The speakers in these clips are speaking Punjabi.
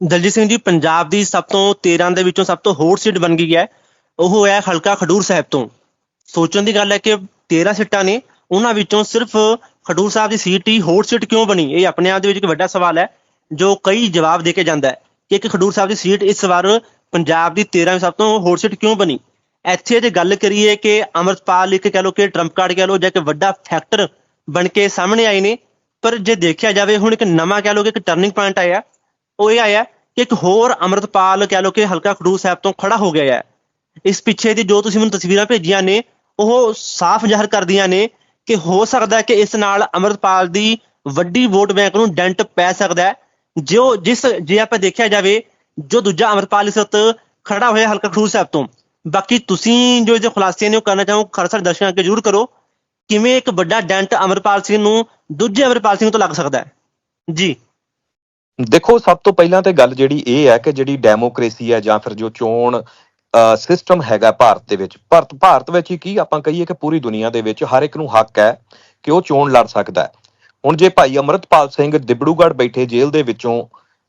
ਦਲਜੀਤ ਸਿੰਘ ਜੀ, ਪੰਜਾਬ ਦੀ ਸਭ ਤੋਂ 13 ਦੇ ਵਿੱਚੋਂ ਸਭ ਤੋਂ ਹੌਟ ਸੀਟ ਬਣ ਗਈ ਹੈ। ਉਹ ਹੈ ਹਲਕਾ ਖਡੂਰ ਸਾਹਿਬ ਤੋਂ। ਸੋਚਣ ਦੀ ਗੱਲ ਹੈ ਕਿ 13 ਸੀਟਾਂ ਨੇ, ਉਹਨਾਂ ਵਿੱਚੋਂ ਸਿਰਫ ਖਡੂਰ ਸਾਹਿਬ ਦੀ ਸੀਟ ਹੀ ਹੌਟ ਸੀਟ ਕਿਉਂ ਬਣੀ? ਇਹ ਆਪਣੇ ਆਪ ਦੇ ਵਿੱਚ ਇੱਕ ਵੱਡਾ ਸਵਾਲ ਹੈ, ਜੋ ਕਈ ਜਵਾਬ ਦੇ ਕੇ ਜਾਂਦਾ ਹੈ ਕਿ ਇੱਕ ਖਡੂਰ ਸਾਹਿਬ ਦੀ ਸੀਟ ਇਸ ਵਾਰ ਪੰਜਾਬ ਦੀ 13 ਸਭ ਤੋਂ ਹੌਟ ਸੀਟ ਕਿਉਂ ਬਣੀ? ਇੱਥੇ ਜੇ ਗੱਲ ਕਰੀਏ ਕਿ ਅਮਰਪਾਲ ਇੱਕ ਕਹਿ ਲੋ ਕਿ ਟਰੰਪ ਕਾਰਡ ਕਹਿ ਲੋ ਜਾਂ ਕਿ ਵੱਡਾ ਫੈਕਟਰ ਬਣ ਕੇ ਸਾਹਮਣੇ ਆਏ ਨੇ, ਪਰ ਜੇ ਦੇਖਿਆ ਜਾਵੇ, ਹੁਣ ਇੱਕ ਨਵਾਂ ਕਹਿ ਲੋ ਕਿ ਇੱਕ ਟਰਨਿੰਗ ਪੁਆਇੰਟ ਆਇਆ ਉਹ ਇਹ ਆਇਆ ਕਿ ਇੱਕ ਹੋਰ ਅਮਰਤਪਾਲ ਕਹਿ ਲੋ ਕਿ ਹਲਕਾ ਖਡੂਰ ਸਾਹਿਬ ਤੋਂ ਖੜਾ ਹੋ ਗਿਆ ਹੈ। ਇਸ ਪਿੱਛੇ ਦੀ ਜੋ ਤੁਸੀਂ ਮੈਨੂੰ ਤਸਵੀਰਾਂ ਭੇਜੀਆਂ ਨੇ, ਉਹ ਸਾਫ਼ ਜ਼ਾਹਰ ਕਰਦੀਆਂ ਨੇ ਕਿ ਹੋ ਸਕਦਾ ਹੈ ਕਿ ਇਸ ਨਾਲ ਅਮਰਤਪਾਲ ਦੀ ਵੱਡੀ ਵੋਟ ਬੈਂਕ ਨੂੰ ਡੈਂਟ ਪੈ ਸਕਦਾ ਹੈ। ਜੋ ਜਿਸ, ਜੇ ਆਪਾਂ ਦੇਖਿਆ ਜਾਵੇ, ਜੋ ਦੂਜਾ ਅਮਰਪਾਲ ਇਸ ਵਕਤ ਖੜਾ ਹੋਇਆ ਹਲਕਾ ਖਡੂਰ ਸਾਹਿਬ ਤੋਂ। ਬਾਕੀ ਤੁਸੀਂ ਜੋ ਇਹਦੇ ਖੁਲਾਸੇ ਨੇ ਉਹ ਕਰਨਾ ਚਾਹੋ ਖਰਸਰ ਦਰਸ਼ਕਾਂ ਅੱਗੇ ਜ਼ਰੂਰ ਕਰੋ। ਕਿਵੇਂ ਇੱਕ ਵੱਡਾ ਡੈਂਟ ਅਮਰਪਾਲ ਸਿੰਘ ਨੂੰ, ਦੂਜੇ ਅਮਰਪਾਲ ਸਿੰਘ ਤੋਂ ਲੱਗ ਸਕਦਾ ਹੈ? ਜੀ। ਦੇਖੋ, ਸਭ ਤੋਂ ਪਹਿਲਾਂ ਤੇ ਗੱਲ ਜਿਹੜੀ ਇਹ ਹੈ ਕਿ ਜਿਹੜੀ ਡੈਮੋਕ੍ਰੇਸੀ ਹੈ ਜਾਂ ਫਿਰ ਜੋ ਚੋਣ ਸਿਸਟਮ ਹੈਗਾ ਭਾਰਤ ਦੇ ਵਿੱਚ, ਭਾਰਤ ਭਾਰਤ ਵਿੱਚ ਹੀ ਕੀ ਆਪਾਂ ਕਹੀਏ ਕਿ ਪੂਰੀ ਦੁਨੀਆ ਦੇ ਵਿੱਚ ਹਰ ਇੱਕ ਨੂੰ ਹੱਕ ਹੈ ਕਿ ਉਹ ਚੋਣ ਲੜ ਸਕਦਾ ਹੈ। ਹੁਣ ਜੇ ਭਾਈ ਅਮਰਤਪਾਲ ਸਿੰਘ ਦਿਬੜੂਗੜ੍ਹ ਬੈਠੇ ਜੇਲ੍ਹ ਦੇ ਵਿੱਚੋਂ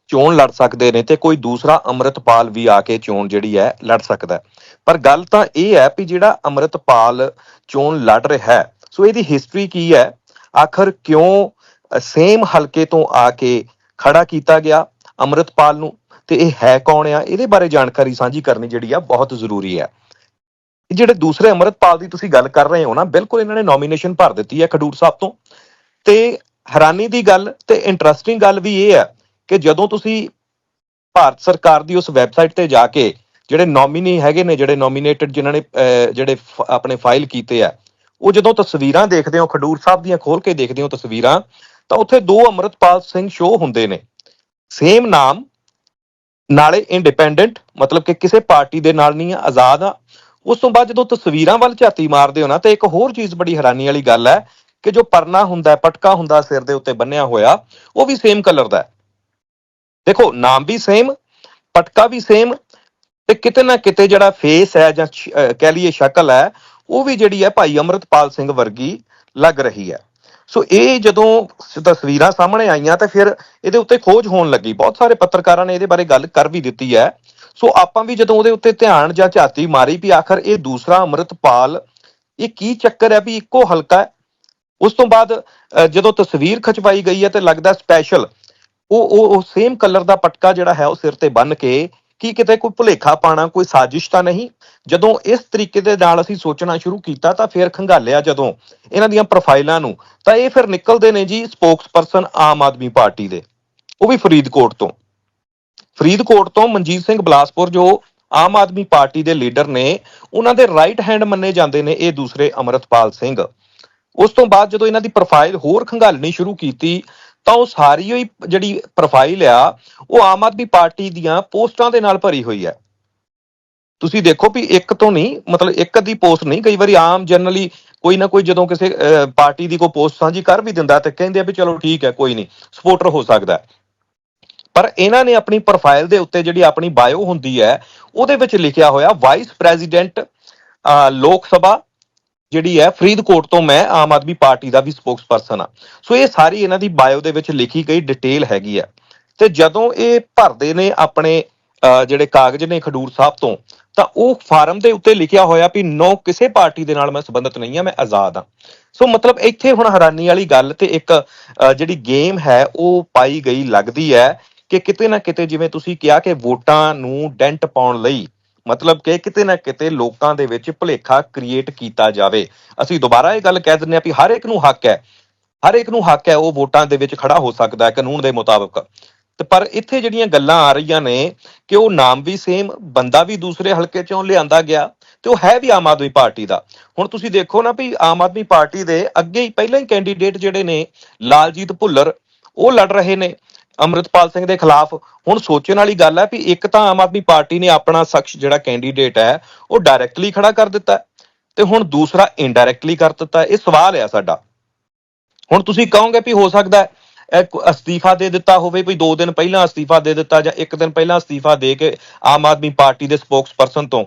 ਚੋਣ ਲੜ ਸਕਦੇ ਨੇ ਤੇ ਕੋਈ ਦੂਸਰਾ ਅਮਰਤਪਾਲ ਵੀ ਆ ਕੇ ਚੋਣ ਜਿਹੜੀ ਹੈ ਲੜ ਸਕਦਾ ਪਰ ਗੱਲ ਤਾਂ ਇਹ ਹੈ ਵੀ ਜਿਹੜਾ ਅਮਰਤਪਾਲ ਚੋਣ ਲੜ ਰਿਹਾ ਹੈ, ਸੋ ਇਹਦੀ ਹਿਸਟਰੀ ਕੀ ਹੈ? ਆਖਰ ਕਿਉਂ ਸੇਮ ਹਲਕੇ ਤੋਂ ਆ ਕੇ ਖੜਾ ਕੀਤਾ ਗਿਆ ਅਮਰਤਪਾਲ ਨੂੰ ਤੇ ਇਹ ਹੈ ਕੌਣ ਆ? ਇਹਦੇ ਬਾਰੇ ਜਾਣਕਾਰੀ ਸਾਂਝੀ ਕਰਨੀ ਜਿਹੜੀ ਆ ਬਹੁਤ ਜ਼ਰੂਰੀ ਹੈ ਜਿਹੜੇ ਦੂਸਰੇ ਅਮਰਤਪਾਲ ਦੀ ਤੁਸੀਂ ਗੱਲ ਕਰ ਰਹੇ ਹੋ ਨਾ ਬਿਲਕੁਲ ਇਹਨਾਂ ਨੇ ਨੋਮੀਨੇਸ਼ਨ ਭਰ ਦਿੱਤੀ ਹੈ ਖਡੂਰ ਸਾਹਿਬ ਤੋਂ। ਤੇ ਹੈਰਾਨੀ ਦੀ ਗੱਲ ਤੇ ਇੰਟਰਸਟਿੰਗ ਗੱਲ ਵੀ ਇਹ ਹੈ ਕਿ ਜਦੋਂ ਤੁਸੀਂ ਭਾਰਤ ਸਰਕਾਰ ਦੀ ਉਸ ਵੈਬਸਾਈਟ ਤੇ ਜਾ ਕੇ ਜਿਹੜੇ ਨੋਮੀਨੀ ਹੈਗੇ ਨੇ ਜਿਹੜੇ ਨੋਮੀਨੇਟਡ ਜਿਨ੍ਹਾਂ ਨੇ ਅਹ, ਜਿਹੜੇ ਆਪਣੇ ਫਾਈਲ ਕੀਤੇ ਆ ਉਹ ਜਦੋਂ ਤਸਵੀਰਾਂ ਦੇਖਦੇ ਹੋ ਖਡੂਰ ਸਾਹਿਬ ਦੀਆਂ ਖੋਲ ਕੇ ਦੇਖਦੇ ਹੋ ਤਸਵੀਰਾਂ ਤਾਂ ਉੱਥੇ ਦੋ ਅਮਰਤਪਾਲ ਸਿੰਘ ਸ਼ੋਅ ਹੁੰਦੇ ਨੇ। ਸੇਮ ਨਾਮ, ਨਾਲੇ ਇੰਡੀਪੈਂਡੈਂਟ ਮਤਲਬ ਕਿ ਕਿਸੇ ਪਾਰਟੀ ਦੇ ਨਾਲ ਨਹੀਂ ਆ, ਆਜ਼ਾਦ ਆ। ਉਸ ਤੋਂ ਬਾਅਦ ਜਦੋਂ ਤਸਵੀਰਾਂ ਵੱਲ ਝਾਤੀ ਮਾਰਦੇ ਹੋ ਨਾ, ਤੇ ਇੱਕ ਹੋਰ ਚੀਜ਼ ਬੜੀ ਹੈਰਾਨੀ ਵਾਲੀ ਗੱਲ ਹੈ ਕਿ ਜੋ ਪਰਨਾ ਹੁੰਦਾ ਪਟਕਾ ਹੁੰਦਾ ਸਿਰ ਦੇ ਉੱਤੇ ਬੰਨਿਆ ਹੋਇਆ, ਉਹ ਵੀ ਸੇਮ ਕਲਰ ਦਾ ਹੈ। ਦੇਖੋ, ਨਾਮ ਵੀ ਸੇਮ ਪਟਕਾ ਵੀ ਸੇਮ ਤੇ ਕਿਤੇ ਨਾ ਕਿਤੇ ਜਿਹੜਾ ਫੇਸ ਹੈ ਜਾਂ ਕਹਿ ਲਈਏ ਸ਼ਕਲ ਹੈ, ਉਹ ਵੀ ਜਿਹੜੀ ਹੈ ਭਾਈ ਅਮਰਤਪਾਲ ਸਿੰਘ ਵਰਗੀ ਲੱਗ ਰਹੀ ਹੈ। ਸੋ ਇਹ ਜਦੋਂ ਤਸਵੀਰਾਂ ਸਾਹਮਣੇ ਆਈਆਂ ਤਾਂ ਫਿਰ ਇਹਦੇ ਉੱਤੇ ਖੋਜ ਹੋਣ ਲੱਗੀ। ਬਹੁਤ ਸਾਰੇ ਪੱਤਰਕਾਰਾਂ ਨੇ ਇਹਦੇ ਬਾਰੇ ਗੱਲ ਕਰ ਵੀ ਦਿੱਤੀ ਹੈ। ਸੋ ਆਪਾਂ ਵੀ ਜਦੋਂ ਉਹਦੇ ਉੱਤੇ ਧਿਆਨ ਜਾਂ ਝਾਤੀ ਮਾਰੀ ਵੀ ਆਖਰ ਇਹ ਦੂਸਰਾ ਅਮਰਤਪਾਲ, ਇਹ ਕੀ ਚੱਕਰ ਹੈ ਵੀ ਇੱਕੋ ਹਲਕਾ ਹੈ? ਉਸ ਤੋਂ ਬਾਅਦ ਜਦੋਂ ਤਸਵੀਰ ਖਿਚਵਾਈ ਗਈ ਹੈ ਤੇ ਲੱਗਦਾ ਸਪੈਸ਼ਲ ਉਹ ਉਹ ਉਹ ਸੇਮ ਕਲਰ ਦਾ ਪਟਕਾ ਜਿਹੜਾ ਹੈ ਉਹ ਸਿਰ ਤੇ ਬੰਨ ਕੇ ਕੀ ਕਿਤੇ ਕੋਈ ਭੁਲੇਖਾ ਪਾਣਾ, ਕੋਈ ਸਾਜ਼ਿਸ਼ ਤਾਂ ਨਹੀਂ। ਜਦੋਂ ਇਸ ਤਰੀਕੇ ਦੇ ਨਾਲ ਅਸੀਂ ਸੋਚਣਾ ਸ਼ੁਰੂ ਕੀਤਾ, ਤਾਂ ਫਿਰ ਖੰਗਾਲਿਆ ਜਦੋਂ ਇਹਨਾਂ ਦੀਆਂ ਪ੍ਰੋਫਾਈਲਾਂ ਨੂੰ। ਤਾਂ ਇਹ ਫਿਰ ਨਿਕਲਦੇ ਨੇ ਜੀ ਸਪੋਕਸਪਰਸਨ ਆਮ ਆਦਮੀ ਪਾਰਟੀ ਦੇ। ਉਹ ਵੀ ਫਰੀਦਕੋਟ ਤੋਂ। ਫਰੀਦਕੋਟ ਤੋਂ ਮਨਜੀਤ ਸਿੰਘ ਬਲਾਸਪੁਰ, ਜੋ ਆਮ ਆਦਮੀ ਪਾਰਟੀ ਦੇ ਲੀਡਰ ਨੇ, ਉਹਨਾਂ ਦੇ ਰਾਈਟ ਹੈਂਡ ਮੰਨੇ ਜਾਂਦੇ ਨੇ ਇਹ ਦੂਸਰੇ ਅਮਰਤਪਾਲ ਸਿੰਘ। ਉਸ ਤੋਂ ਬਾਅਦ ਜਦੋਂ ਇਹਨਾਂ ਦੀ ਪ੍ਰੋਫਾਈਲ ਹੋਰ ਖੰਗਾਲਣੀ ਸ਼ੁਰੂ ਕੀਤੀ ਤਾਂ ਉਹ ਸਾਰੀ ਹੋਈ ਜਿਹੜੀ ਪ੍ਰੋਫਾਈਲ ਆ, ਉਹ ਆਮ ਆਦਮੀ ਪਾਰਟੀ ਦੀਆਂ ਪੋਸਟਾਂ ਦੇ ਨਾਲ ਭਰੀ ਹੋਈ ਹੈ। ਤੁਸੀਂ ਦੇਖੋ ਵੀ ਇੱਕ ਤੋਂ ਨਹੀਂ, ਮਤਲਬ ਇੱਕ ਅੱਧੀ ਪੋਸਟ ਨਹੀਂ, ਕਈ ਵਾਰੀ ਆਮ ਜਨਰਲੀ ਕੋਈ ਨਾ ਕੋਈ ਜਦੋਂ ਕਿਸੇ ਪਾਰਟੀ ਦੀ ਕੋਈ ਪੋਸਟ ਸਾਂਝੀ ਕਰ ਵੀ ਦਿੰਦਾ ਤੇ ਕਹਿੰਦੇ ਆ ਵੀ ਚਲੋ ਠੀਕ ਹੈ, ਕੋਈ ਨਹੀਂ, ਸਪੋਰਟਰ ਹੋ ਸਕਦਾ ਪਰ ਇਹਨਾਂ ਨੇ ਆਪਣੀ ਪ੍ਰੋਫਾਈਲ ਦੇ ਉੱਤੇ ਜਿਹੜੀ ਆਪਣੀ ਬਾਇਓ ਹੁੰਦੀ ਹੈ, ਉਹਦੇ ਵਿੱਚ ਲਿਖਿਆ ਹੋਇਆ ਵਾਈਸ ਪ੍ਰੈਜ਼ੀਡੈਂਟ ਲੋਕ ਸਭਾ ਜਿਹੜੀ ਹੈ ਫਰੀਦਕੋਟ ਤੋਂ ਮੈਂ ਆਮ ਆਦਮੀ ਪਾਰਟੀ ਦਾ ਵੀ ਸਪੋਕਸਪਰਸਨ ਆ ਸੋ ਇਹ ਸਾਰੀ ਇਹਨਾਂ ਦੀ ਬਾਇਓ ਦੇ ਵਿੱਚ ਲਿਖੀ ਗਈ ਡਿਟੇਲ ਹੈਗੀ ਆ ਤੇ ਜਦੋਂ ਇਹ ਭਰਦੇ ਨੇ ਆਪਣੇ ਅਹ, ਜਿਹੜੇ ਕਾਗਜ਼ ਨੇ ਖਡੂਰ ਸਾਹਿਬ ਤੋਂ ਤਾਂ ਉਹ ਫਾਰਮ ਦੇ ਉੱਤੇ ਲਿਖਿਆ ਹੋਇਆ ਵੀ ਨੋ ਕਿਸੇ ਪਾਰਟੀ ਦੇ ਨਾਲ ਮੈਂ ਸੰਬੰਧਿਤ ਨਹੀਂ ਆ ਮੈਂ ਆਜ਼ਾਦ ਆ ਸੋ ਮਤਲਬ ਇੱਥੇ ਹੁਣ ਹੈਰਾਨੀ ਵਾਲੀ ਗੱਲ ਤੇ ਇੱਕ ਜਿਹੜੀ ਗੇਮ ਹੈ ਉਹ ਪਾਈ ਗਈ ਲੱਗਦੀ ਹੈ ਕਿ ਕਿਤੇ ਨਾ ਕਿਤੇ ਜਿਵੇਂ ਤੁਸੀਂ ਕਿਹਾ ਕਿ ਵੋਟਾਂ ਨੂੰ ਡੈਂਟ ਪਾਉਣ ਲਈ ਮਤਲਬ ਕਿ ਕਿਤੇ ਨਾ ਕਿਤੇ ਲੋਕਾਂ ਦੇ ਵਿੱਚ ਭੁਲੇਖਾ ਕ੍ਰੀਏਟ ਕੀਤਾ ਜਾਵੇ। ਅਸੀਂ ਦੁਬਾਰਾ ਇਹ ਗੱਲ ਕਹਿ ਦਿੰਦੇ ਹਾਂ ਵੀ ਹਰ ਇੱਕ ਨੂੰ ਹੱਕ ਹੈ। ਹਰ ਇੱਕ ਨੂੰ ਹੱਕ ਹੈ ਉਹ ਵੋਟਾਂ ਦੇ ਵਿੱਚ ਖੜਾ ਹੋ ਸਕਦਾ ਹੈ ਕਾਨੂੰਨ ਦੇ ਮੁਤਾਬਕ। ਤੇ ਪਰ ਇੱਥੇ ਜਿਹੜੀਆਂ ਗੱਲਾਂ ਆ ਰਹੀਆਂ ਨੇ ਕਿ ਉਹ ਨਾਮ ਵੀ ਸੇਮ ਬੰਦਾ ਵੀ ਦੂਸਰੇ ਹਲਕੇ ਚੋਂ ਲਿਆਂਦਾ ਗਿਆ ਤੇ ਉਹ ਹੈ ਵੀ ਆਮ ਆਦਮੀ ਪਾਰਟੀ ਦਾ। ਹੁਣ ਤੁਸੀਂ ਦੇਖੋ ਨਾ ਵੀ ਆਮ ਆਦਮੀ ਪਾਰਟੀ ਦੇ ਅੱਗੇ ਹੀ ਪਹਿਲਾਂ ਹੀ ਕੈਂਡੀਡੇਟ ਜਿਹੜੇ ਨੇ, ਲਾਲਜੀਤ ਭੁੱਲਰ, ਉਹ ਲੜ ਰਹੇ ਨੇ। ਅੰਮ੍ਰਿਤਪਾਲ ਸਿੰਘ ਦੇ ਖਿਲਾਫ। ਹੁਣ ਸੋਚਣ ਵਾਲੀ ਗੱਲ ਹੈ ਵੀ ਇੱਕ ਤਾਂ ਆਮ ਆਦਮੀ ਪਾਰਟੀ ਨੇ ਆਪਣਾ ਸ਼ਖਸ ਜਿਹੜਾ ਕੈਂਡੀਡੇਟ ਹੈ, ਉਹ ਡਾਇਰੈਕਟਲੀ ਖੜਾ ਕਰ ਦਿੱਤਾ ਤੇ ਹੁਣ ਦੂਸਰਾ ਇਨਡਾਇਰੈਕਟਲੀ ਕਰ ਦਿੱਤਾ ਇਹ ਸਵਾਲ ਹੈ ਸਾਡਾ। ਹੁਣ ਤੁਸੀਂ ਕਹੋਗੇ ਵੀ ਹੋ ਸਕਦਾ ਹੈ ਅਸਤੀਫਾ ਦੇ ਦਿੱਤਾ ਹੋਵੇ ਵੀ 2 ਦਿਨ ਪਹਿਲਾਂ ਅਸਤੀਫਾ ਦੇ ਦਿੱਤਾ ਜਾਂ 1 ਦਿਨ ਪਹਿਲਾਂ ਅਸਤੀਫਾ ਦੇ ਕੇ ਆਮ ਆਦਮੀ ਪਾਰਟੀ ਦੇ ਸਪੋਕਸਪਰਸਨ ਤੋਂ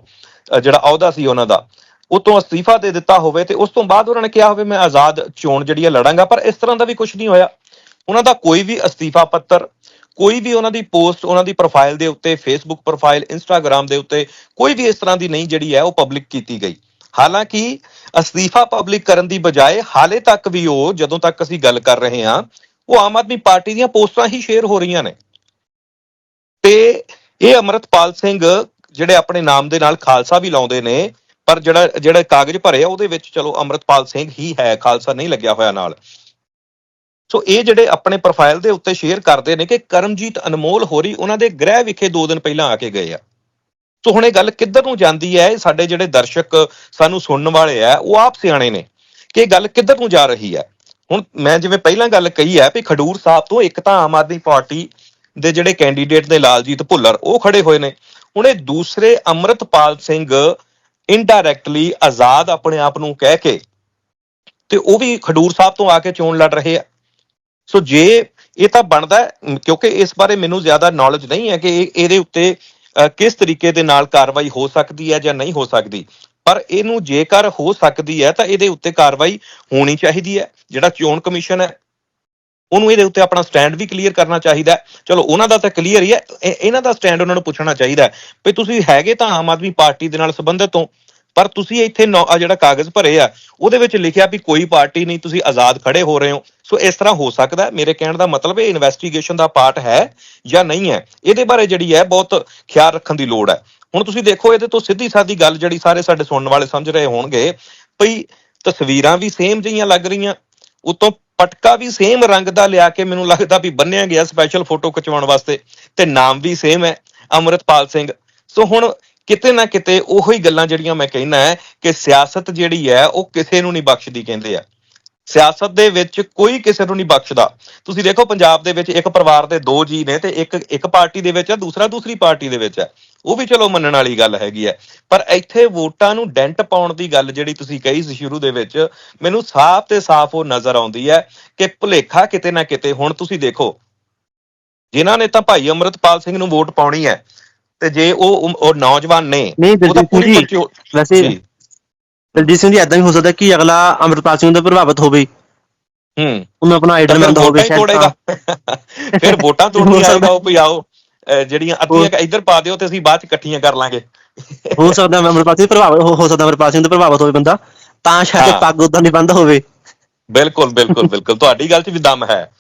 ਜਿਹੜਾ ਅਹੁਦਾ ਸੀ ਉਹਨਾਂ ਦਾ, ਉਹ ਤੋਂ ਅਸਤੀਫਾ ਦੇ ਦਿੱਤਾ ਹੋਵੇ ਤੇ ਉਸ ਤੋਂ ਬਾਅਦ ਉਹਨਾਂ ਨੇ ਕਿਹਾ ਹੋਵੇ ਮੈਂ ਆਜ਼ਾਦ ਚੋਣ ਜਿਹੜੀ ਹੈ ਲੜਾਂਗਾ, ਪਰ ਇਸ ਤਰ੍ਹਾਂ ਦਾ ਵੀ ਕੁਝ ਨਹੀਂ ਹੋਇਆ। ਉਹਨਾਂ ਦਾ ਕੋਈ ਵੀ ਅਸਤੀਫਾ ਪੱਤਰ, ਕੋਈ ਵੀ ਉਹਨਾਂ ਦੀ ਪੋਸਟ, ਉਹਨਾਂ ਦੀ ਪ੍ਰੋਫਾਈਲ ਦੇ ਉੱਤੇ ਫੇਸਬੁੱਕ ਪ੍ਰੋਫਾਈਲ ਇੰਸਟਾਗ੍ਰam ਦੇ ਉੱਤੇ ਕੋਈ ਵੀ ਇਸ ਤਰ੍ਹਾਂ ਦੀ ਨਹੀਂ ਜਿਹੜੀ ਹੈ ਉਹ ਪਬਲਿਕ ਕੀਤੀ ਗਈ। ਹਾਲਾਂਕਿ ਅਸਤੀਫਾ ਪਬਲਿਕ ਕਰਨ ਦੀ ਬਜਾਏ ਹਾਲੇ ਤੱਕ ਵੀ ਉਹ ਜਦੋਂ ਤੱਕ ਅਸੀਂ ਗੱਲ ਕਰ ਰਹੇ ਹਾਂ, ਉਹ ਆਮ ਆਦਮੀ ਪਾਰਟੀ ਦੀਆਂ ਪੋਸਟਾਂ ਹੀ ਸ਼ੇਅਰ ਹੋ ਰਹੀਆਂ ਨੇ। ਤੇ ਇਹ ਅਮਰਤਪਾਲ ਸਿੰਘ ਜਿਹੜੇ ਆਪਣੇ ਨਾਮ ਦੇ ਨਾਲ ਖਾਲਸਾ ਵੀ ਲਾਉਂਦੇ ਨੇ, ਪਰ ਜਿਹੜਾ ਜਿਹੜਾ ਕਾਗਜ਼ ਭਰੇ ਆ ਉਹਦੇ ਵਿੱਚ ਚਲੋ ਅਮਰਤਪਾਲ ਸਿੰਘ ਹੀ ਹੈ, ਖਾਲਸਾ ਨਹੀਂ ਲੱਗਿਆ ਹੋਇਆ ਨਾਲ। ਸੋ ਇਹ ਜਿਹੜੇ ਆਪਣੇ ਪ੍ਰੋਫਾਈਲ ਦੇ ਉੱਤੇ ਸ਼ੇਅਰ ਕਰਦੇ ਨੇ ਕਿ ਕਰਮਜੀਤ ਅਨਮੋਲ ਹੋਰੀ ਉਹਨਾਂ ਦੇ ਗ੍ਰਹਿ ਵਿਖੇ 2 ਦਿਨ ਪਹਿਲਾਂ ਆ ਕੇ ਗਏ ਆ। ਸੋ ਹੁਣ ਇਹ ਗੱਲ ਕਿੱਧਰ ਨੂੰ ਜਾਂਦੀ ਹੈ? ਸਾਡੇ ਜਿਹੜੇ ਦਰਸ਼ਕ ਸਾਨੂੰ ਸੁਣਨ ਵਾਲੇ ਆ, ਉਹ ਆਪ ਸਿਆਣੇ ਨੇ ਕਿ ਇਹ ਗੱਲ ਕਿੱਧਰ ਨੂੰ ਜਾ ਰਹੀ ਹੈ। ਹੁਣ ਮੈਂ ਜਿਵੇਂ ਪਹਿਲਾਂ ਗੱਲ ਕਹੀ ਹੈ ਵੀ ਖਡੂਰ ਸਾਹਿਬ ਤੋਂ ਇੱਕ ਤਾਂ ਆਮ ਆਦਮੀ ਪਾਰਟੀ ਦੇ ਜਿਹੜੇ ਕੈਂਡੀਡੇਟ ਨੇ ਲਾਲਜੀਤ ਭੁੱਲਰ, ਉਹ ਖੜੇ ਹੋਏ ਨੇ। ਹੁਣ ਇਹ ਦੂਸਰੇ ਅਮਰਤਪਾਲ ਸਿੰਘ ਇਨਡਾਇਰੈਕਟਲੀ ਆਜ਼ਾਦ ਆਪਣੇ ਆਪ ਨੂੰ ਕਹਿ ਕੇ ਤੇ ਉਹ ਵੀ ਖਡੂਰ ਸਾਹਿਬ ਤੋਂ ਆ ਕੇ ਚੋਣ ਲੜ ਰਹੇ ਆ। ਸੋ ਜੇ ਇਹ ਤਾਂ ਬਣਦਾ ਕਿਉਂਕਿ ਇਸ ਬਾਰੇ ਮੈਨੂੰ ਜ਼ਿਆਦਾ ਨੌਲੇਜ ਨਹੀਂ ਹੈ ਕਿ ਇਹਦੇ ਉੱਤੇ ਕਿਸ ਤਰੀਕੇ ਦੇ ਨਾਲ ਕਾਰਵਾਈ ਹੋ ਸਕਦੀ ਹੈ ਜਾਂ ਨਹੀਂ ਹੋ ਸਕਦੀ। ਪਰ ਇਹਨੂੰ ਜੇਕਰ ਹੋ ਸਕਦੀ ਹੈ, ਤਾਂ ਇਹਦੇ ਉੱਤੇ ਕਾਰਵਾਈ ਹੋਣੀ ਚਾਹੀਦੀ ਹੈ। ਜਿਹੜਾ ਚੋਣ ਕਮਿਸ਼ਨ ਹੈ, ਉਹਨੂੰ ਇਹਦੇ ਉੱਤੇ ਆਪਣਾ ਸਟੈਂਡ ਵੀ ਕਲੀਅਰ ਕਰਨਾ ਚਾਹੀਦਾ ਚਲੋ, ਉਹਨਾਂ ਦਾ ਤਾਂ ਕਲੀਅਰ ਹੀ ਹੈ। ਇਹਨਾਂ ਦਾ ਸਟੈਂਡ ਉਹਨਾਂ ਨੂੰ ਪੁੱਛਣਾ ਚਾਹੀਦਾ ਵੀ ਤੁਸੀਂ ਹੈਗੇ ਤਾਂ ਆਮ ਆਦਮੀ ਪਾਰਟੀ ਦੇ ਨਾਲ ਸੰਬੰਧਿਤ ਹੋ। ਪਰ ਤੁਸੀਂ ਇੱਥੇ ਨੌ- ਜਿਹੜਾ ਕਾਗਜ਼ ਭਰੇ ਆ, ਉਹਦੇ ਵਿੱਚ ਲਿਖਿਆ ਵੀ ਕੋਈ ਪਾਰਟੀ ਨਹੀਂ, ਤੁਸੀਂ ਆਜ਼ਾਦ ਖੜੇ ਹੋ ਰਹੇ ਹੋ। ਸੋ ਇਸ ਤਰ੍ਹਾਂ ਹੋ ਸਕਦਾ ਹੈ। ਮੇਰੇ ਕਹਿਣ ਦਾ ਮਤਲਬ ਇਹ ਇਨਵੈਸਟੀਗੇਸ਼ਨ ਦਾ ਪਾਰਟ ਹੈ ਜਾਂ ਨਹੀਂ ਹੈ, ਇਹਦੇ ਬਾਰੇ ਜਿਹੜੀ ਹੈ ਬਹੁਤ ਖਿਆਲ ਰੱਖਣ ਦੀ ਲੋੜ ਹੈ। ਹੁਣ ਤੁਸੀਂ ਦੇਖੋ, ਇਹਦੇ ਤੋਂ ਸਿੱਧੀ ਸਾਦੀ ਗੱਲ ਜਿਹੜੀ ਸਾਰੇ ਸਾਡੇ ਸੁਣਨ ਵਾਲੇ ਸਮਝ ਰਹੇ ਹੋਣਗੇ, ਭਈ ਤਸਵੀਰਾਂ ਵੀ ਸੇਮ ਜਿਹੀਆਂ ਲੱਗ ਰਹੀਆਂ, ਉਤੋਂ ਪਟਕਾ ਵੀ ਸੇਮ ਰੰਗ ਦਾ ਲਿਆ ਕੇ ਮੈਨੂੰ ਲੱਗਦਾ ਵੀ ਬੰਨਿਆ ਗਿਆ ਸਪੈਸ਼ਲ ਫੋਟੋ ਖਿਚਵਾਉਣ ਵਾਸਤੇ, ਤੇ ਨਾਮ ਵੀ ਸੇਮ ਹੈ, ਅਮਰਤਪਾਲ ਸਿੰਘ। ਸੋ ਹੁਣ ਕਿਤੇ ਨਾ ਕਿਤੇ ਉਹੀ ਗੱਲਾਂ ਜਿਹੜੀਆਂ ਮੈਂ ਕਹਿਣਾ ਹੈ ਕਿ ਸਿਆਸਤ ਜਿਹੜੀ ਹੈ ਉਹ ਕਿਸੇ ਨੂੰ ਨਹੀਂ ਬਖਸ਼ਦੀ ਕਹਿੰਦੇ ਆ। ਸਿਆਸਤ ਦੇ ਵਿੱਚ ਕੋਈ ਕਿਸੇ ਨੂੰ ਨਹੀਂ ਬਖਸ਼ਦਾ। ਤੁਸੀਂ ਦੇਖੋ ਪੰਜਾਬ ਦੇ ਵਿੱਚ ਇੱਕ ਪਰਿਵਾਰ ਦੇ ਦੋ ਜੀ ਨੇ ਤੇ ਇੱਕ ਇੱਕ ਪਾਰਟੀ ਦੇ ਵਿੱਚ ਹੈ ਦੂਸਰਾ ਦੂਸਰੀ ਪਾਰਟੀ ਦੇ ਵਿੱਚ ਹੈ ਉਹ ਵੀ ਚਲੋ ਮੰਨਣ ਵਾਲੀ ਗੱਲ ਹੈਗੀ ਹੈ। ਪਰ ਇੱਥੇ ਵੋਟਾਂ ਨੂੰ ਡੈਂਟ ਪਾਉਣ ਦੀ ਗੱਲ ਜਿਹੜੀ ਤੁਸੀਂ ਕਹੀ ਸੀ ਸ਼ੁਰੂ ਦੇ ਵਿੱਚ, ਮੈਨੂੰ ਸਾਫ਼ ਤੇ ਸਾਫ਼ ਉਹ ਨਜ਼ਰ ਆਉਂਦੀ ਹੈ ਕਿ ਭੁਲੇਖਾ ਕਿਤੇ ਨਾ ਕਿਤੇ, ਹੁਣ ਤੁਸੀਂ ਦੇਖੋ, ਜਿਨ੍ਹਾਂ ਨੇ ਤਾਂ ਭਾਈ ਅਮਰਤਪਾਲ ਸਿੰਘ ਨੂੰ ਵੋਟ ਪਾਉਣੀ ਹੈ ਤੇ ਜੇ ਉਹ ਉਹ ਨੌਜਵਾਨ ਨੇ ਨਹੀਂ ਦਲਜੀਤ ਸਿੰਘ ਜੀ ਵੈਸੇ ਦਲਜੀਤ ਸਿੰਘ ਜੀ ਐਦਾਂ ਵੀ ਹੋ ਸਕਦਾ ਕਿ ਅਗਲਾ ਅੰਮ੍ਰਿਤਪਾਲ ਸਿੰਘ ਤੋਂ ਪ੍ਰਭਾਵਿਤ ਹੋਵੇ। ਹੂੰ। ਉਹਨੂੰ ਆਪਣਾ ਆਈਡਲ ਮੰਨਦਾ ਹੋਵੇ ਸ਼ਾਇਦ ਫਿਰ ਵੋਟਾਂ ਤੋੜਨੀ। ਆਏਗਾ ਉਹ ਵੀ ਆਓ ਜਿਹੜੀਆਂ ਅੱਧੀਆਂ ਇੱਧਰ ਪਾ ਦਿਓ ਤੇ ਅਸੀਂ ਬਾਅਦ ਚ ਇਕੱਠੀਆਂ ਕਰ ਲਾਂਗੇ। ਹੋ ਸਕਦਾ ਅੰਮ੍ਰਿਤਪਾਲ ਸਿੰਘ ਪ੍ਰਭਾਵਿਤ ਹੋ ਹੋ ਸਕਦਾ ਅੰਮ੍ਰਿਤਪਾਲ ਸਿੰਘ ਤੋਂ ਪ੍ਰਭਾਵਿਤ ਹੋਵੇ ਬੰਦਾ। ਤਾਂ ਸ਼ਾਇਦ। ਪੱਗ ਉਦਾਂ ਨਹੀਂ ਬੰਦ ਹੋਵੇ। ਬਿਲਕੁਲ ਬਿਲਕੁਲ ਬਿਲਕੁਲ। ਤੁਹਾਡੀ ਗੱਲ 'ਚ ਵੀ ਦਮ ਹੈ।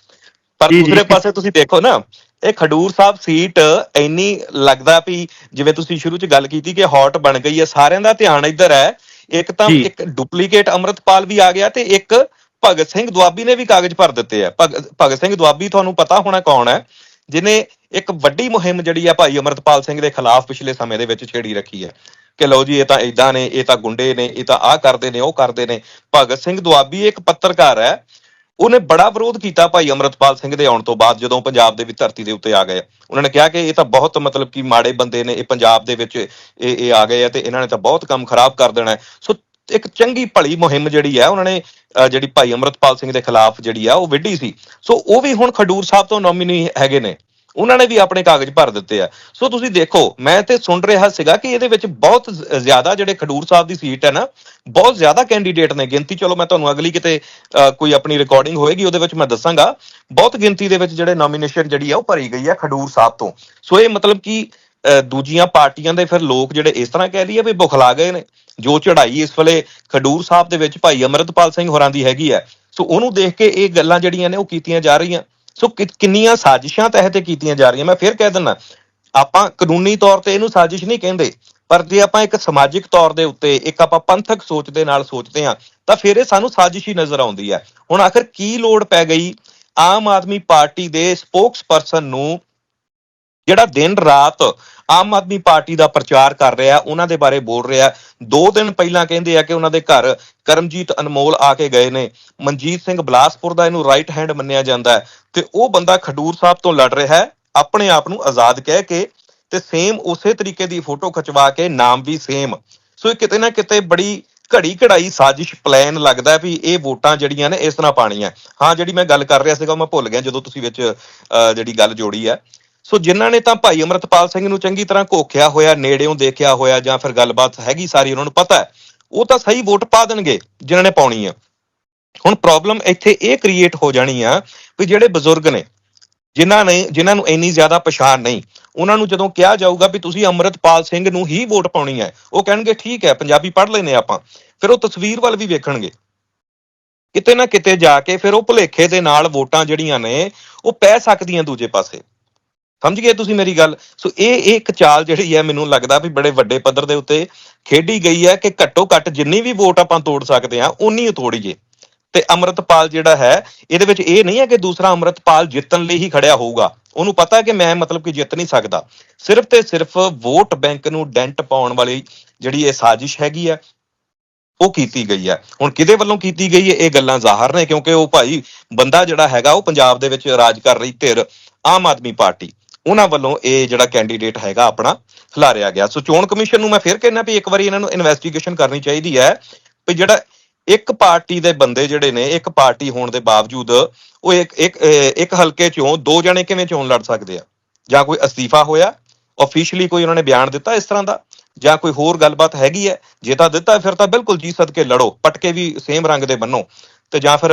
ਪਰ। ਦੂਸਰੇ ਪਾਸੇ ਤੁਸੀਂ ਦੇਖੋ ਨਾ ਇਹ ਖਡੂਰ ਸਾਹਿਬ ਸੀਟ ਇੰਨੀ ਲੱਗਦਾ ਵੀ ਜਿਵੇਂ ਤੁਸੀਂ ਸ਼ੁਰੂ 'ਚ ਗੱਲ ਕੀਤੀ ਕਿ ਹੌਟ ਬਣ ਗਈ ਹੈ ਸਾਰਿਆਂ ਦਾ ਧਿਆਨ ਇੱਧਰ ਹੈ। ਇੱਕ ਤਾਂ। ਇੱਕ ਡੁਪਲੀਕੇਟ ਅਮਰਤਪਾਲ ਵੀ ਆ ਗਿਆ ਤੇ ਇੱਕ ਭਗਤ ਸਿੰਘ ਦੁਆਬੀ ਨੇ ਵੀ ਕਾਗਜ਼ ਭਰ ਦਿੱਤੇ ਆ ਭਗ- ਭਗਤ ਸਿੰਘ ਦੁਆਬੀ ਤੁਹਾਨੂੰ ਪਤਾ ਹੋਣਾ ਕੌਣ ਹੈ ਜਿਨੇ ਇੱਕ ਵੱਡੀ ਮੁਹਿੰਮ ਜਿਹੜੀ ਆ ਭਾਈ ਅਮਰਤਪਾਲ ਸਿੰਘ ਦੇ ਖਿਲਾਫ ਪਿਛਲੇ ਸਮੇਂ ਦੇ ਵਿੱਚ ਛੇੜੀ ਰੱਖੀ ਹੈ। ਕਿ ਲਓ ਜੀ ਇਹ ਤਾਂ ਇਦਾਂ ਨੇ ਇਹ ਤਾਂ ਗੁੰਡੇ ਨੇ ਇਹ ਤਾਂ ਆਹ ਕਰਦੇ ਨੇ ਉਹ ਕਰਦੇ ਨੇ। ਭਗਤ ਸਿੰਘ ਦੁਆਬੀ ਇੱਕ ਪੱਤਰਕਾਰ ਹੈ ਉਹਨੇ ਬੜਾ ਵਿਰੋਧ ਕੀਤਾ ਭਾਈ ਅਮਰਤਪਾਲ ਸਿੰਘ ਦੇ ਆਉਣ ਤੋਂ ਬਾਅਦ ਜਦੋਂ ਪੰਜਾਬ ਦੇ ਵਿੱਚ ਧਰਤੀ ਦੇ ਉੱਤੇ ਆ ਗਏ ਉਹਨਾਂ ਨੇ ਕਿਹਾ ਕਿ ਇਹ ਤਾਂ ਬਹੁਤ ਮਤਲਬ ਕਿ ਮਾੜੇ ਬੰਦੇ ਨੇ, ਇਹ ਪੰਜਾਬ ਦੇ ਵਿੱਚ ਇਹ ਇਹ ਆ ਗਏ ਆ ਤੇ ਇਹਨਾਂ ਨੇ ਤਾਂ ਬਹੁਤ ਕੰਮ ਖਰਾਬ ਕਰ ਦੇਣਾ ਸੋ ਇੱਕ ਚੰਗੀ ਭਲੀ ਮੁਹਿੰਮ ਜਿਹੜੀ ਹੈ, ਉਹਨਾਂ ਨੇ ਜਿਹੜੀ ਭਾਈ ਅਮਰਤਪਾਲ ਸਿੰਘ ਦੇ ਖਿਲਾਫ ਜਿਹੜੀ ਆ, ਉਹ ਵਿੱਢੀ ਸੀ। ਸੋ ਉਹ ਵੀ ਹੁਣ ਖਡੂਰ ਸਾਹਿਬ ਤੋਂ ਨੋਮੀਨੀ ਹੈਗੇ ਨੇ। ਉਹਨਾਂ ਨੇ ਵੀ ਆਪਣੇ ਕਾਗਜ਼ ਭਰ ਦਿੱਤੇ ਆ। ਸੋ ਤੁਸੀਂ ਦੇਖੋ ਮੈਂ ਤੇ ਸੁਣ ਰਿਹਾ ਸੀਗਾ ਕਿ ਇਹਦੇ ਵਿੱਚ ਬਹੁਤ ਜ਼ਿਆਦਾ ਜਿਹੜੇ ਖਡੂਰ ਸਾਹਿਬ ਦੀ ਸੀਟ ਹੈ ਨਾ ਬਹੁਤ ਜ਼ਿਆਦਾ ਕੈਂਡੀਡੇਟ ਨੇ ਗਿਣਤੀ। ਚਲੋ ਮੈਂ ਤੁਹਾਨੂੰ ਅਗਲੀ ਕਿਤੇ ਅਹ, ਕੋਈ ਆਪਣੀ ਰਿਕਾਰਡਿੰਗ ਹੋਏਗੀ ਉਹਦੇ ਵਿੱਚ ਮੈਂ ਦੱਸਾਂਗਾ। ਬਹੁਤ ਗਿਣਤੀ ਦੇ ਵਿੱਚ ਜਿਹੜੇ ਨੋਮੀਨੇਸ਼ਨ ਜਿਹੜੀ ਆ ਉਹ ਭਰੀ ਗਈ ਆ ਖਡੂਰ ਸਾਹਿਬ ਤੋਂ। ਸੋ ਇਹ ਮਤਲਬ ਕਿ ਅਹ, ਦੂਜੀਆਂ ਪਾਰਟੀਆਂ ਦੇ ਫਿਰ ਲੋਕ ਜਿਹੜੇ ਇਸ ਤਰ੍ਹਾਂ ਕਹਿ ਲਈਏ ਵੀ ਬੁਖਲਾ ਗਏ ਨੇ। ਜੋ ਚੜ੍ਹਾਈ ਇਸ ਵੇਲੇ ਖਡੂਰ ਸਾਹਿਬ ਦੇ ਵਿੱਚ ਭਾਈ ਅਮਰਤਪਾਲ ਸਿੰਘ ਹੋਰਾਂ ਦੀ ਹੈਗੀ ਹੈ ਸੋ ਉਹਨੂੰ ਦੇਖ ਕੇ ਇਹ ਗੱਲਾਂ ਜਿਹੜੀਆਂ ਨੇ ਉਹ ਕੀਤੀਆਂ ਜਾ ਰਹੀਆਂ। ਸੋ ਕਿੰਨੀਆਂ ਸਾਜ਼ਿਸ਼ਾਂ ਤਹਿਤ ਇਹ ਕੀਤੀਆਂ ਜਾ ਰਹੀਆਂ, ਮੈਂ ਫਿਰ ਕਹਿ ਦਿੰਦਾ, ਆਪਾਂ ਕਾਨੂੰਨੀ ਤੌਰ ਤੇ ਇਹਨੂੰ ਸਾਜ਼ਿਸ਼ ਨਹੀਂ ਕਹਿੰਦੇ, ਪਰ ਜੇ ਆਪਾਂ ਇੱਕ ਸਮਾਜਿਕ ਤੌਰ ਦੇ ਉੱਤੇ ਇੱਕ ਆਪਾਂ ਪੰਥਕ ਸੋਚ ਦੇ ਨਾਲ ਸੋਚਦੇ ਹਾਂ, ਤਾਂ ਫਿਰ ਇਹ ਸਾਨੂੰ ਸਾਜ਼ਿਸ਼ ਹੀ ਨਜ਼ਰ ਆਉਂਦੀ ਹੈ। ਹੁਣ ਆਖਰ ਕੀ ਲੋੜ ਪੈ ਗਈ? ਆਮ ਆਦਮੀ ਪਾਰਟੀ ਦੇ ਸਪੋਕਸਪਰਸਨ ਨੂੰ ਜਿਹੜਾ ਦਿਨ ਰਾਤ ਆਮ ਆਦਮੀ ਪਾਰਟੀ ਦਾ ਪ੍ਰਚਾਰ ਕਰ ਰਿਹਾ ਉਹਨਾਂ ਦੇ ਬਾਰੇ ਬੋਲ ਰਿਹਾ। ਦੋ ਦਿਨ ਪਹਿਲਾਂ ਕਹਿੰਦੇ ਆ ਕਿ ਉਹਨਾਂ ਦੇ ਘਰ ਕਰਮਜੀਤ ਅਨਮੋਲ ਆ ਕੇ ਗਏ ਨੇ। ਮਨਜੀਤ ਸਿੰਘ ਬਲਾਸਪੁਰ ਦਾ ਇਹਨੂੰ ਰਾਈਟ ਹੈਂਡ ਮੰਨਿਆ ਜਾਂਦਾ ਹੈ। ਤੇ ਉਹ ਬੰਦਾ ਖਡੂਰ ਸਾਹਿਬ ਤੋਂ ਲੜ ਰਿਹਾ ਹੈ ਆਪਣੇ ਆਪ ਨੂੰ ਆਜ਼ਾਦ ਕਹਿ ਕੇ ਤੇ ਸੇਮ ਉਸੇ ਤਰੀਕੇ ਦੀ ਫੋਟੋ ਖਿਚਵਾ ਕੇ ਨਾਮ ਵੀ ਸੇਮ ਸੋ ਇਹ ਕਿਤੇ ਨਾ ਕਿਤੇ ਬੜੀ ਘੜੀ ਘੜਾਈ ਸਾਜ਼ਿਸ਼ ਪਲਾਨ ਲੱਗਦਾ ਵੀ ਇਹ ਵੋਟਾਂ ਜਿਹੜੀਆਂ ਨੇ ਇਸ ਤਰ੍ਹਾਂ ਪਾਣੀਆਂ ਹਾਂ ਜਿਹੜੀ ਮੈਂ ਗੱਲ ਕਰ ਰਿਹਾ ਸੀਗਾ ਉਹ ਮੈਂ ਭੁੱਲ ਗਿਆ ਜਦੋਂ ਤੁਸੀਂ ਵਿੱਚ ਅਹ, ਜਿਹੜੀ ਗੱਲ ਜੋੜੀ ਹੈ। ਸੋ ਜਿਨ੍ਹਾਂ ਨੇ ਤਾਂ ਭਾਈ ਅਮਰਤਪਾਲ ਸਿੰਘ ਨੂੰ ਚੰਗੀ ਤਰ੍ਹਾਂ ਘੋਖਿਆ ਹੋਇਆ, ਨੇੜਿਓਂ ਦੇਖਿਆ ਹੋਇਆ ਜਾਂ ਫਿਰ ਗੱਲਬਾਤ ਹੈਗੀ ਸਾਰੀ ਉਹਨਾਂ ਨੂੰ ਪਤਾ ਹੈ, ਉਹ ਤਾਂ ਸਹੀ ਵੋਟ ਪਾ ਦੇਣਗੇ ਜਿਨ੍ਹਾਂ ਨੇ ਪਾਉਣੀ ਆ। ਹੁਣ ਪ੍ਰੋਬਲਮ ਇੱਥੇ ਇਹ ਕ੍ਰੀਏਟ ਹੋ ਜਾਣੀ ਆ ਵੀ ਜਿਹੜੇ ਬਜ਼ੁਰਗ ਨੇ, ਜਿਨ੍ਹਾਂ ਨੇ, ਜਿਨ੍ਹਾਂ ਨੂੰ ਇੰਨੀ ਜ਼ਿਆਦਾ ਪਛਾਣ ਨਹੀਂ, ਉਹਨਾਂ ਨੂੰ ਜਦੋਂ ਕਿਹਾ ਜਾਊਗਾ ਵੀ ਤੁਸੀਂ ਅੰਮ੍ਰਿਤਪਾਲ ਸਿੰਘ ਨੂੰ ਹੀ ਵੋਟ ਪਾਉਣੀ ਹੈ, ਉਹ ਕਹਿਣਗੇ ਠੀਕ ਹੈ, ਪੰਜਾਬੀ ਪੜ੍ਹ ਲੈਨੇ ਆਪਾਂ, ਫਿਰ ਉਹ ਤਸਵੀਰ ਵੱਲ ਵੀ ਵੇਖਣਗੇ। ਕਿਤੇ ਨਾ ਕਿਤੇ ਜਾ ਕੇ ਫਿਰ ਉਹ ਭੁਲੇਖੇ ਦੇ ਨਾਲ ਵੋਟਾਂ ਜਿਹੜੀਆਂ ਨੇ, ਉਹ ਪੈ ਸਕਦੀਆਂ ਦੂਜੇ ਪਾਸੇ। ਸਮਝ ਗਏ ਤੁਸੀਂ ਮੇਰੀ ਗੱਲ? ਸੋ ਇਹ ਇਹ ਇੱਕ ਚਾਲ ਜਿਹੜੀ ਹੈ ਮੈਨੂੰ ਲੱਗਦਾ ਵੀ ਬੜੇ ਵੱਡੇ ਪੱਧਰ ਦੇ ਉੱਤੇ ਖੇਡੀ ਗਈ ਹੈ ਕਿ ਘੱਟੋ ਘੱਟ ਜਿੰਨੀ ਵੀ ਵੋਟ ਆਪਾਂ ਤੋੜ ਸਕਦੇ ਆ ਉਨੀ ਹੀ ਤੋੜੀਏ ਤੇ ਅੰਮ੍ਰਿਤਪਾਲ ਜਿਹੜਾ ਹੈ, ਇਹਦੇ ਵਿੱਚ ਇਹ ਨਹੀਂ ਹੈ ਕਿ ਦੂਸਰਾ ਅੰਮ੍ਰਿਤਪਾਲ ਜਿੱਤਣ ਲਈ ਹੀ ਖੜਿਆ ਹੋਊਗਾ। ਉਹਨੂੰ ਪਤਾ ਕਿ ਮੈਂ ਮਤਲਬ ਕਿ ਜਿੱਤ ਨਹੀਂ ਸਕਦਾ। ਸਿਰਫ ਤੇ ਸਿਰਫ ਵੋਟ ਬੈਂਕ ਨੂੰ ਡੈਂਟ ਪਾਉਣ ਵਾਲੀ ਜਿਹੜੀ ਇਹ ਸਾਜ਼ਿਸ਼ ਹੈਗੀ ਹੈ, ਉਹ ਕੀਤੀ ਗਈ ਹੈ। ਹੁਣ ਕਿਹਦੇ ਵੱਲੋਂ ਕੀਤੀ ਗਈ ਹੈ, ਇਹ ਗੱਲਾਂ ਜ਼ਾਹਰ ਨੇ ਕਿਉਂਕਿ ਉਹ ਭਾਈ ਬੰਦਾ ਜਿਹੜਾ ਹੈਗਾ, ਉਹ ਪੰਜਾਬ ਦੇ ਵਿੱਚ ਰਾਜ ਕਰ ਰਹੀ ਧਿਰ ਆਮ ਆਦਮੀ ਪਾਰਟੀ। ਉਹਨਾਂ ਵੱਲੋਂ ਇਹ ਜਿਹੜਾ ਕੈਂਡੀਡੇਟ ਹੈਗਾ ਆਪਣਾ ਖਿਲਾਰਿਆ ਗਿਆ। ਸੋ ਚੋਣ ਕਮਿਸ਼ਨ ਨੂੰ ਮੈਂ ਫਿਰ ਕਹਿਣਾ ਵੀ ਇੱਕ ਵਾਰੀ ਇਹਨਾਂ ਨੂੰ ਇਨਵੈਸਟੀਗੇਸ਼ਨ ਕਰਨੀ ਚਾਹੀਦੀ ਹੈ ਵੀ ਜਿਹੜਾ ਇੱਕ ਪਾਰਟੀ ਦੇ ਬੰਦੇ ਜਿਹੜੇ ਨੇ, ਇੱਕ ਪਾਰਟੀ ਹੋਣ ਦੇ ਬਾਵਜੂਦ ਉਹ ਇੱਕ ਇੱਕ ਇੱਕ ਹਲਕੇ ਚੋਂ ਦੋ ਜਣੇ ਕਿਵੇਂ ਚੋਣ ਲੜ ਸਕਦੇ ਆ? ਜਾਂ ਕੋਈ ਅਸਤੀਫਾ ਹੋਇਆ? ਆਫੀਸ਼ੀਅਲੀ ਕੋਈ ਉਹਨਾਂ ਨੇ ਬਿਆਨ ਦਿੱਤਾ ਇਸ ਤਰ੍ਹਾਂ ਦਾ? ਜਾਂ ਕੋਈ ਹੋਰ ਗੱਲਬਾਤ ਹੈਗੀ ਹੈ? ਜੇ ਤਾਂ ਦਿੱਤਾ, ਫਿਰ ਤਾਂ ਬਿਲਕੁਲ ਜੀ ਸਦਕੇ ਲੜੋ, ਪਟਕੇ ਵੀ ਸੇਮ ਰੰਗ ਦੇ ਬੰਨੋ। ਤੇ ਜਾਂ ਫਿਰ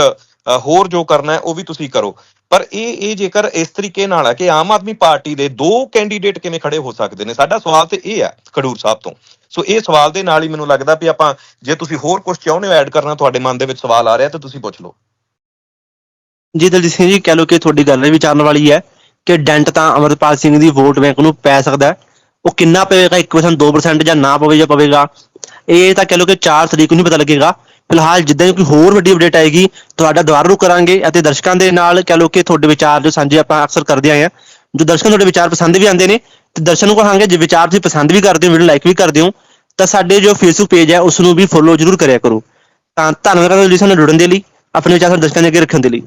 ਹੋਰ ਜੋ ਕਰਨਾ ਹੈ, ਉਹ ਵੀ ਤੁਸੀਂ ਕਰੋ। ਪਰ ਇਹ ਇਹ ਜੇਕਰ ਇਸ ਤਰੀਕੇ ਨਾਲ ਹੈ ਕਿ ਆਮ ਆਦਮੀ ਪਾਰਟੀ ਦੇ ਦੋ ਕੈਂਡੀਡੇਟ ਕਿਵੇਂ ਖੜੇ ਹੋ ਸਕਦੇ ਨੇ, ਸਾਡਾ ਸਵਾਲ ਤੇ ਇਹ ਹੈ ਖਡੂਰ ਸਾਹਿਬ ਤੋਂ। ਸੋ ਇਹ ਸਵਾਲ ਦੇ ਨਾਲ ਹੀ ਮੈਨੂੰ ਲੱਗਦਾ ਵੀ ਆਪਾਂ, ਜੇ ਤੁਸੀਂ ਹੋਰ ਕੁਝ ਚਾਹੁੰਦੇ ਹੋ ਐਡ ਕਰਨਾ, ਤੁਹਾਡੇ ਮਨ ਦੇ ਵਿੱਚ ਸਵਾਲ ਆ ਰਿਹਾ, ਤਾਂ ਤੁਸੀਂ ਪੁੱਛ ਲਓ। ਜੀ, ਦਲਜੀਤ ਸਿੰਘ ਜੀ, ਕਹਿ ਲਓ ਕਿ ਤੁਹਾਡੀ ਗੱਲ ਵੀ ਵਿਚਾਰਨ ਵਾਲੀ ਹੈ ਕਿ ਡੈਂਟ ਤਾਂ ਅਮਰਪਾਲ ਸਿੰਘ ਦੀ ਵੋਟ ਬੈਂਕ ਨੂੰ ਪੈ ਸਕਦਾ ਉਹ ਕਿੰਨਾ ਪਵੇਗਾ? 1% 2% ਜਾਂ ਨਾ ਪਵੇ ਜਾਂ ਪਵੇਗਾ? ਇਹ ਤਾਂ ਕਹਿ ਲਓ ਕਿ 4 ਤਰੀਕ ਨੂੰ ਹੀ ਪਤਾ ਲੱਗੇਗਾ। ਫਿਲਹਾਲ ਜਿੱਦਾਂ ਹੀ ਕੋਈ ਹੋਰ ਵੱਡੀ ਅਪਡੇਟ ਆਏਗੀ, ਤੁਹਾਡਾ ਦੁਬਾਰਾ ਰੂ ਕਰਾਂਗੇ ਅਤੇ ਦਰਸ਼ਕਾਂ ਦੇ ਨਾਲ ਕਹਿ ਲਓ ਕਿ ਤੁਹਾਡੇ ਵਿਚਾਰ ਜੋ ਸਾਂਝੇ ਆਪਾਂ ਅਕਸਰ ਕਰਦੇ ਆਏ ਹਾਂ, ਜੋ ਦਰਸ਼ਕਾਂ ਤੁਹਾਡੇ ਵਿਚਾਰ ਪਸੰਦ ਵੀ ਆਉਂਦੇ ਨੇ, ਤੇ ਦਰਸ਼ਕਾਂ ਨੂੰ ਕਹਾਂਗੇ ਜੇ ਵਿਚਾਰ ਤੁਸੀਂ ਪਸੰਦ ਵੀ ਕਰਦੇ ਹੋ ਵੀਡੀਓ ਲਾਈਕ ਵੀ ਕਰਦੇ ਹੋ, ਤਾਂ ਸਾਡੇ ਜੋ ਫੇਸਬੁੱਕ ਪੇਜ ਹੈ ਉਸ ਨੂੰ ਵੀ ਫੋਲੋ ਜ਼ਰੂਰ ਕਰਿਆ ਕਰੋ। ਤਾਂ ਧੰਨਵਾਦ ਜੀ ਸਾਨੂੰ ਜੁੜਨ ਦੇ ਲਈ, ਆਪਣੇ ਵਿਚਾਰ ਸਾਨੂੰ ਦਰਸ਼ਕਾਂ ਦੇ ਅੱਗੇ ਰੱਖਣ ਦੇ ਲਈ।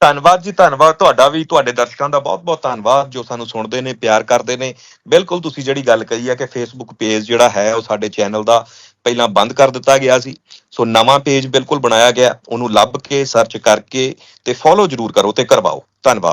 ਧੰਨਵਾਦ ਜੀ, ਧੰਨਵਾਦ ਤੁਹਾਡਾ ਵੀ, ਤੁਹਾਡੇ ਦਰਸ਼ਕਾਂ ਦਾ ਬਹੁਤ-ਬਹੁਤ ਧੰਨਵਾਦ, ਜੋ ਸਾਨੂੰ ਸੁਣਦੇ ਨੇ, ਪਿਆਰ ਕਰਦੇ ਨੇ। ਬਿਲਕੁਲ ਤੁਸੀਂ ਜਿਹੜੀ ਗੱਲ ਕਹੀ ਹੈ ਕਿ ਫੇਸਬੁੱਕ ਪੇਜ ਜਿਹੜਾ ਹੈ, ਉਹ ਸਾਡੇ ਚੈਨਲ ਦਾ ਪਹਿਲਾਂ ਬੰਦ ਕਰ ਦਿੱਤਾ ਗਿਆ ਸੀ। ਸੋ ਨਵਾਂ ਪੇਜ ਬਿਲਕੁਲ ਬਣਾਇਆ ਗਿਆ। ਉਹਨੂੰ ਲੱਭ ਕੇ ਸਰਚ ਕਰਕੇ ਤੇ ਫੋਲੋ ਜ਼ਰੂਰ ਕਰੋ ਤੇ ਕਰਵਾਓ। ਧੰਨਵਾਦ।